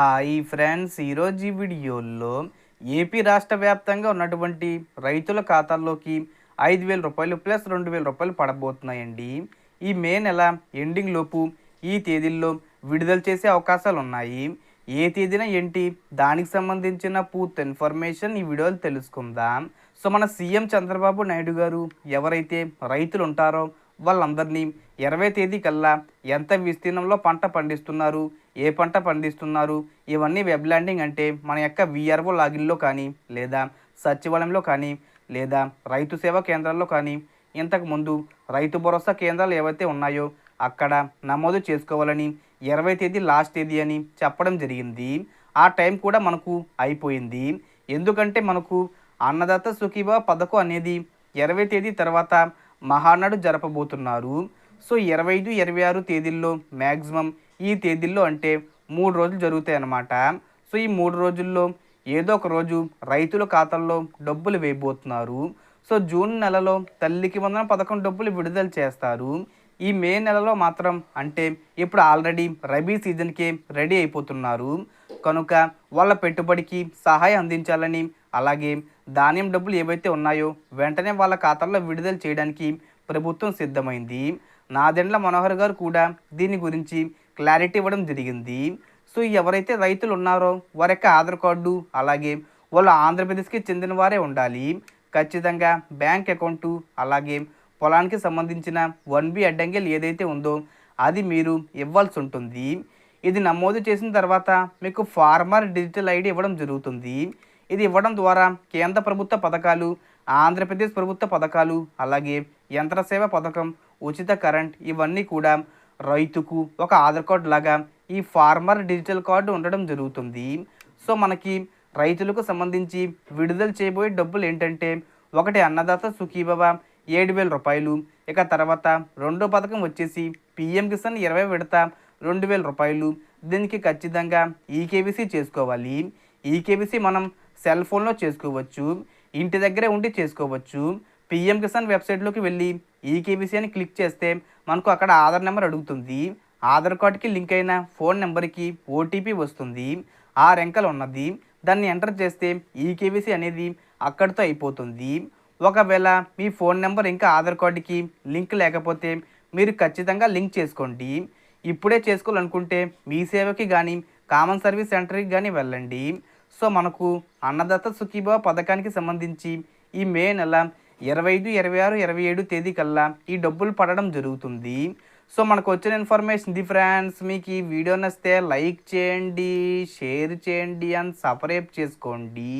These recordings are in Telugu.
హాయ్ ఫ్రెండ్స్ ఈరోజు ఈ వీడియోలో ఏపీ రాష్ట్ర వ్యాప్తంగా ఉన్నటువంటి రైతుల ఖాతాల్లోకి ఐదు వేల రూపాయలు ప్లస్ రెండు వేల రూపాయలు పడబోతున్నాయండి. ఈ మే నెల ఎండింగ్ లోపు ఈ తేదీల్లో విడుదల చేసే అవకాశాలు ఉన్నాయి. ఏ తేదీన ఏంటి? దానికి సంబంధించిన పూర్తి ఇన్ఫర్మేషన్ ఈ వీడియోలో తెలుసుకుందాం. సో మన సీఎం చంద్రబాబు నాయుడు గారు ఎవరైతే రైతులు ఉంటారో వాళ్ళందరినీ ఇరవై తేదీ కల్లా ఎంత విస్తీర్ణంలో పంట పండిస్తున్నారు? ఏ పంట పండిస్తున్నారు? ఇవన్నీ వెబ్ ల్యాండింగ్ అంటే మన యొక్క విఆర్ఓ లాగిన్లో కానీ లేదా సచివాలయంలో కానీ లేదా రైతు సేవా కేంద్రాల్లో కానీ ఇంతకుముందు రైతు భరోసా కేంద్రాలు ఏవైతే ఉన్నాయో అక్కడ నమోదు చేసుకోవాలని ఇరవై తేదీ లాస్ట్ తేదీ అని చెప్పడం జరిగింది. ఆ టైం కూడా మనకు అయిపోయింది. ఎందుకంటే మనకు అన్నదాత సుఖీభా పథకం అనేది ఇరవై తేదీ తర్వాత మహానాడు జరపబోతున్నారు. సో ఇరవై ఐదు ఇరవై ఆరు తేదీల్లో మ్యాక్సిమం ఈ తేదీల్లో అంటే మూడు రోజులు జరుగుతాయి అన్నమాట సో ఈ మూడు రోజుల్లో ఏదో ఒక రోజు రైతుల ఖాతాల్లో డబ్బులు వేయబోతున్నారు. సో జూన్ నెలలో తల్లికి వందన పథకం డబ్బులు విడుదల చేస్తారు. ఈ మే నెలలో మాత్రం అంటే ఇప్పుడు ఆల్రెడీ రబీ సీజన్కే రెడీ అయిపోతున్నారు. కనుక వాళ్ళ పెట్టుబడికి సహాయం అందించాలని అలాగే ధాన్యం డబ్బులు ఏవైతే ఉన్నాయో వెంటనే వాళ్ళ ఖాతాల్లో విడుదల చేయడానికి ప్రభుత్వం సిద్ధమైంది. నాదెండ్ల మనోహర్ గారు కూడా దీని గురించి క్లారిటీ ఇవ్వడం జరిగింది. సో ఎవరైతే రైతులు ఉన్నారో వారి యొక్క ఆధార్ కార్డు అలాగే వాళ్ళు ఆంధ్రప్రదేశ్కి చెందిన వారే ఉండాలి. ఖచ్చితంగా బ్యాంక్ అకౌంటు అలాగే పొలానికి సంబంధించిన వన్ బి అడ్డంగిల్ ఏదైతే ఉందో అది మీరు ఇవ్వాల్సి ఉంటుంది. ఇది నమోదు చేసిన తర్వాత మీకు ఫార్మర్ డిజిటల్ ఐడి ఇవ్వడం జరుగుతుంది. ఇది ఇవ్వడం ద్వారా కేంద్ర ప్రభుత్వ పథకాలు ఆంధ్రప్రదేశ్ ప్రభుత్వ పథకాలు అలాగే యంత్రసేవ పథకం ఉచిత కరెంట్ ఇవన్నీ కూడా రైతుకు ఒక ఆధార్ కార్డు లాగా ఈ ఫార్మర్ డిజిటల్ కార్డు ఉండడం జరుగుతుంది. సో మనకి రైతులకు సంబంధించి విడుదల చేయబోయే డబ్బులు ఏంటంటే ఒకటి అన్నదాత సుఖీభవ ఏడు వేల రూపాయలు ఇక తర్వాత రెండో పథకం వచ్చేసి పిఎం కిసాన్ ఇరవై విడత రెండు వేల రూపాయలు. దీనికి ఖచ్చితంగా ఈకేబీసీ చేసుకోవాలి. ఈకేబీసీ మనం సెల్ ఫోన్లో చేసుకోవచ్చు ఇంటి దగ్గరే ఉండి చేసుకోవచ్చు. పిఎం కిసాన్ వెబ్సైట్లోకి వెళ్ళి ఈకేబీసీ అని క్లిక్ చేస్తే మనకు అక్కడ ఆధార్ నెంబర్ అడుగుతుంది. ఆధార్ కార్డుకి లింక్ అయిన ఫోన్ నెంబర్కి ఓటీపీ వస్తుంది. ఆ రెంకలు ఉన్నది. దాన్ని ఎంటర్ చేస్తే ఈకేబీసీ అనేది అక్కడితో అయిపోతుంది. ఒకవేళ మీ ఫోన్ నెంబర్ ఇంకా ఆధార్ కార్డుకి లింక్ లేకపోతే మీరు ఖచ్చితంగా లింక్ చేసుకోండి. ఇప్పుడే చేసుకోవాలనుకుంటే మీ సేవకి కానీ కామన్ సర్వీస్ సెంటర్కి కానీ వెళ్ళండి. సో మనకు అన్నదాత సుఖీభావ పథకానికి సంబంధించి ఈ మే నెల ఇరవై ఐదు ఇరవై ఆరు ఇరవై ఏడు తేదీ కల్లా ఈ డబ్బులు పడడం జరుగుతుంది. సో మనకు వచ్చిన ఇన్ఫర్మేషన్ ఇది ఫ్రెండ్స్ మీకు ఈ వీడియో నచ్చితే లైక్ చేయండి షేర్ చేయండి అండ్ సబ్స్క్రైబ్ చేసుకోండి.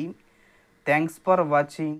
Thanks for watching.